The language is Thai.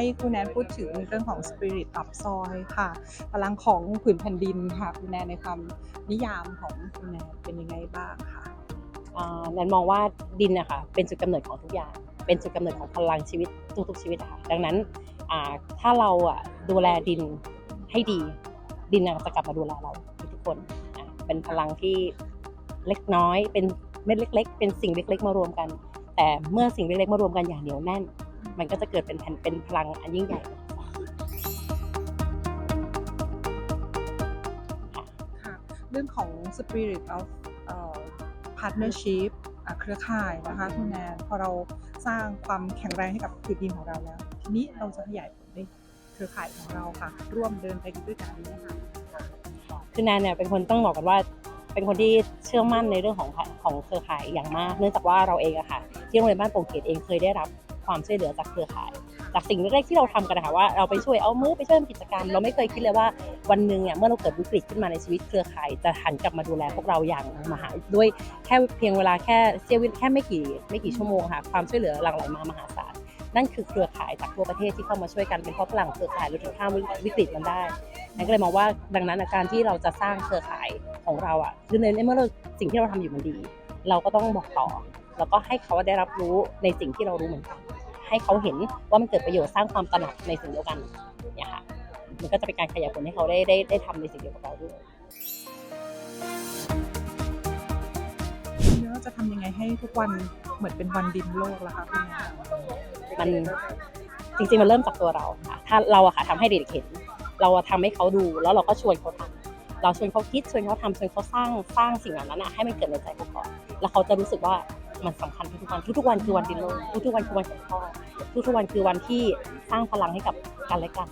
ให้คุณแนนพูดถึงเรื่องของ Spirit of Soil ค่ะพลังของผืนแผ่นดินค่ะคุณแนนในความนิยามของคุณแนนเป็นยังไงบ้างค่ะแนนมองว่าดินนะคะเป็นจุดกำเนิดของทุกอย่าง เป็นจุดกำเนิดของพลังชีวิตทุกๆชีวิตะค่ะดังนั้นถ้าเราอะดูแลดินให้ดี ดินน่ะจะกลับมาดูแลเราทุกคนเป็นพลังที่เล็กน้อย เป็นเม็ดเล็ก ๆ เป็นสิ่งเล็ก ๆ มารวมกัน แต่เมื่อสิ่งเล็กๆมารวมกันอย่างเหนียวแน่น มันก็จะเกิดเป็นแผ่นเป็นพลังอันยิ่งใหญ่ค่ะเรื่องของ spirit of เอ่อ partnership อะเครือข่ายนะคะคุณแนนพอเราสร้างความแข็งแรงให้กับผืนดินของเราแล้ว ทีนี้เราจะขยายผลในเครือข่ายของเราค่ะ ร่วมเดินไปด้วยกันนี้ค่ะคือแนนเนี่ยเป็นคนต้องบอกกันว่าเป็นคนที่เชื่อมั่นในเรื่องของของเครือข่ายอย่างมาก เนื่องจากว่าเราเองอะค่ะที่โรงเรียนบ้านโป่งเกตเองเคยได้รับ ความช่วยเหลือจากเครือข่ายจากสิ่งเล็กๆที่เราทำกันนะคะว่าเราไปช่วยเอามือไปช่วยทำกิจกรรม เราไม่เคยคิดเลยว่าวันหนึ่งเนี่ยเมื่อเราเกิดวิกฤตขึ้นมาในชีวิตเครือข่ายจะหันกลับมาดูแลพวกเราอย่างมหาด้วยแค่เพียงเวลาแค่เสี้ยววิแค่ไม่กี่ไม่กี่ชั่วโมงค่ะความช่วยเหลือหลั่งไหลมามหาศาลนั่นคือเครือข่ายจากทั่วประเทศที่เข้ามาช่วยกันเป็นเพราะพลังเครือข่ายเราถึงข้ามวิกฤตมันได้นั่นก็เลยมองว่าดังนั้นการที่เราจะสร้างเครือข่ายของเราอะคือในเมื่อเราสิ่งที่เราทำอยู่มันดี เราก็ต้องบอกต่อ แล้วก็ให้เขาได้รับรู้ในสิ่งที่เรารู้เหมือนกัน ให้เขาเห็นว่ามันเกิดประโยชน์สร้างความตระหนักในสิ่งเดียวกันเนี่ยค่ะมันก็จะเป็นการขยายผลให้เขาได้ได้ได้ทำในสิ่งเดียวกับเราด้วยทีนี้เราจะทำยังไงให้ทุกวันเหมือนเป็นวันดินโลกล่ะคะคุณแนนมันจริงๆ มันเริ่มจากตัวเราค่ะถ้าเราอะค่ะทำให้เด็กเห็น เราอะทำให้เขาดูแล้วเราก็ชวนเขาทำเราชวนเขาคิดชวนเขาทำชวนเขาสร้างสร้างสิ่งเหล่านั้นอะให้มันเกิดในใจเขาก่อนแล้วเขาจะรู้สึกว่า มันสำคัญทุกๆวันทุกๆวันคือวันดินโลกทุกๆวันคือวันของพ่อทุกๆวันคือวันที่สร้างพลังให้กับกันและกัน